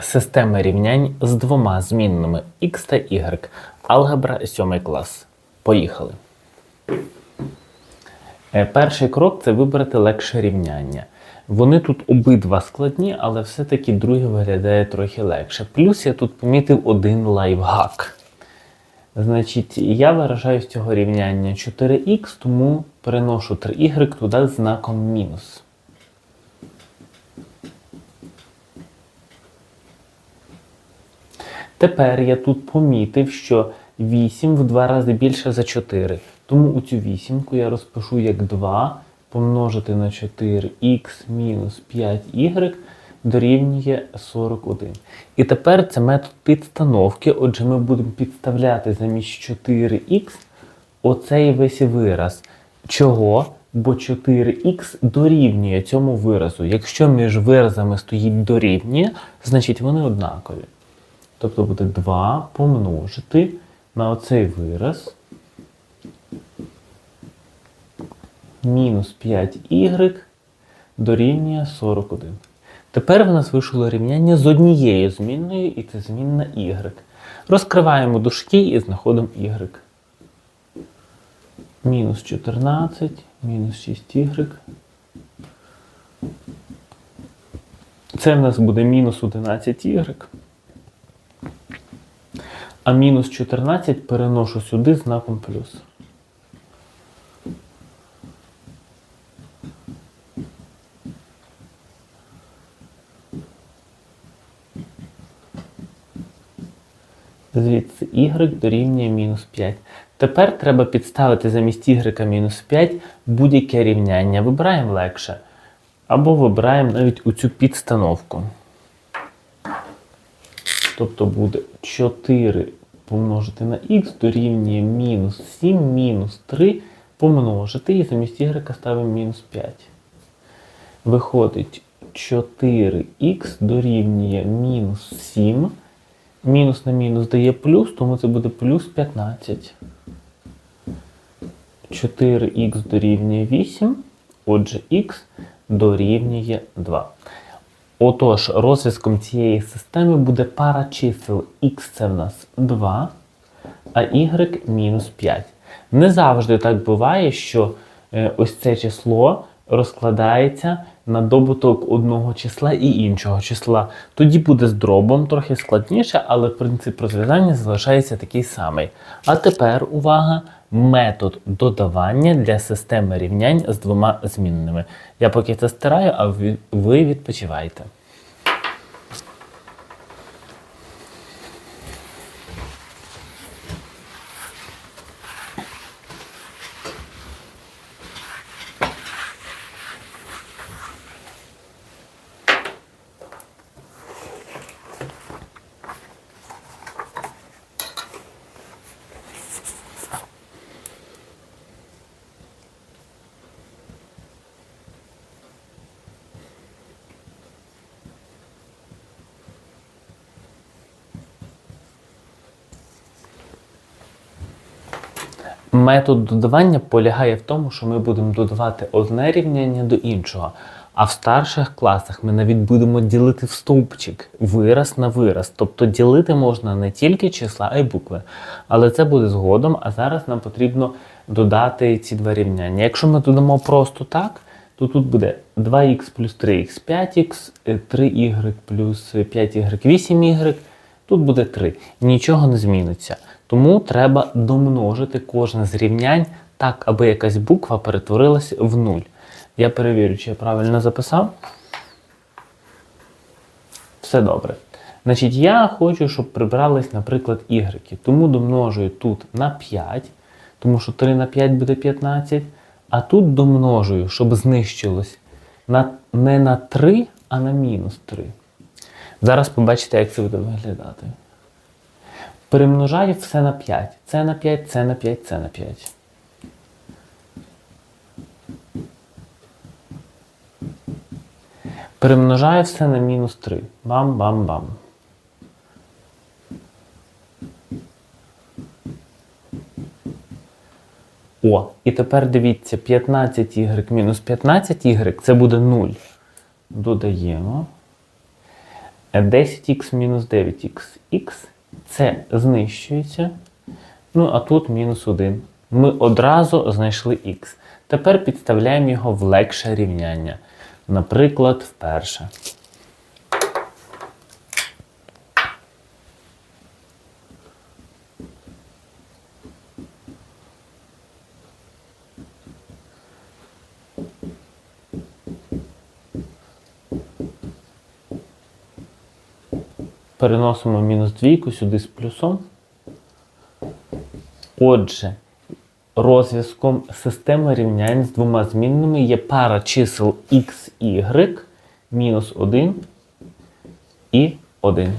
Система рівнянь з двома змінними x та y. Алгебра 7 клас. Поїхали. Е, Перший крок це вибрати легше рівняння. Вони тут обидва складні, але все-таки друге виглядає трохи легше. Плюс я тут помітив один лайфхак. Значить, я виражаю з цього рівняння 4х, тому переношу 3y туди з знаком мінус. Тепер я тут помітив, що 8 в два рази більше за 4. Тому у цю вісімку я розпишу як 2 помножити на 4х мінус 5y дорівнює 41. І тепер це метод підстановки. Отже, ми будемо підставляти замість 4х оцей весь вираз. Чого? Бо 4х дорівнює цьому виразу. Якщо між виразами стоїть дорівнює, значить вони однакові. Тобто буде 2 помножити на оцей вираз мінус 5y дорівнює 41. Тепер в нас вийшло рівняння з однією змінною, і це змінна y. Розкриваємо дужки і знаходимо y. Мінус 14, мінус 6y. Це в нас буде мінус 11y. А мінус 14 переношу сюди знаком плюс. Звідси y дорівнює мінус 5. Тепер треба підставити замість y мінус 5 будь-яке рівняння. Вибираємо легше. Або вибираємо навіть у цю підстановку. Тобто буде 4 помножити на х дорівнює мінус 7 мінус 3 помножити і замість y ставимо мінус 5. Виходить 4х дорівнює мінус 7. Мінус на мінус дає плюс, тому це буде плюс 15. 4х дорівнює 8. Отже, х дорівнює 2. Отож, розв'язком цієї системи буде пара чисел х це в нас 2, а y мінус 5. Не завжди так буває, що е, ось це число розкладається на добуток одного числа і іншого числа. Тоді буде з дробом трохи складніше, але принцип розв'язання залишається такий самий. А тепер увага! Метод додавання для системи рівнянь з двома змінними. Я поки це стираю, а ви- ви Метод додавання полягає в тому, що ми будемо додавати одне рівняння до іншого. А в старших класах ми навіть будемо ділити в стовпчик вираз на вираз. Тобто ділити можна не тільки числа, а й букви. Але це буде згодом, а зараз нам потрібно додати ці два рівняння. Якщо ми додамо просто так, то тут буде 2х плюс 3х 5х, 3y плюс 5y 8y. Тут буде 3. Нічого не зміниться. Тому треба домножити кожне з рівнянь так, аби якась буква перетворилась в 0. Я перевірю, чи я правильно записав. Все добре. Значить, я хочу, щоб прибрались, наприклад, y. Тому домножую тут на 5, тому що 3 на 5 буде 15. А тут домножую, щоб знищилось на, не на 3, а на мінус 3. Зараз побачите, як це буде виглядати. Перемножаю все на 5. Це на 5, це на 5, це на 5. Перемножаю все на мінус 3. Бам-бам-бам. О, і тепер дивіться, 15y мінус 15y це буде 0. Додаємо. 10х мінус 9х. Х це знищується. Ну, а тут мінус 1. Ми одразу знайшли х. Тепер підставляємо його в легше рівняння. Наприклад, вперше. Переносимо мінус двійку сюди з плюсом. Отже, розв'язком системи рівнянь з двома змінними є пара чисел x, y, мінус 1 і 1.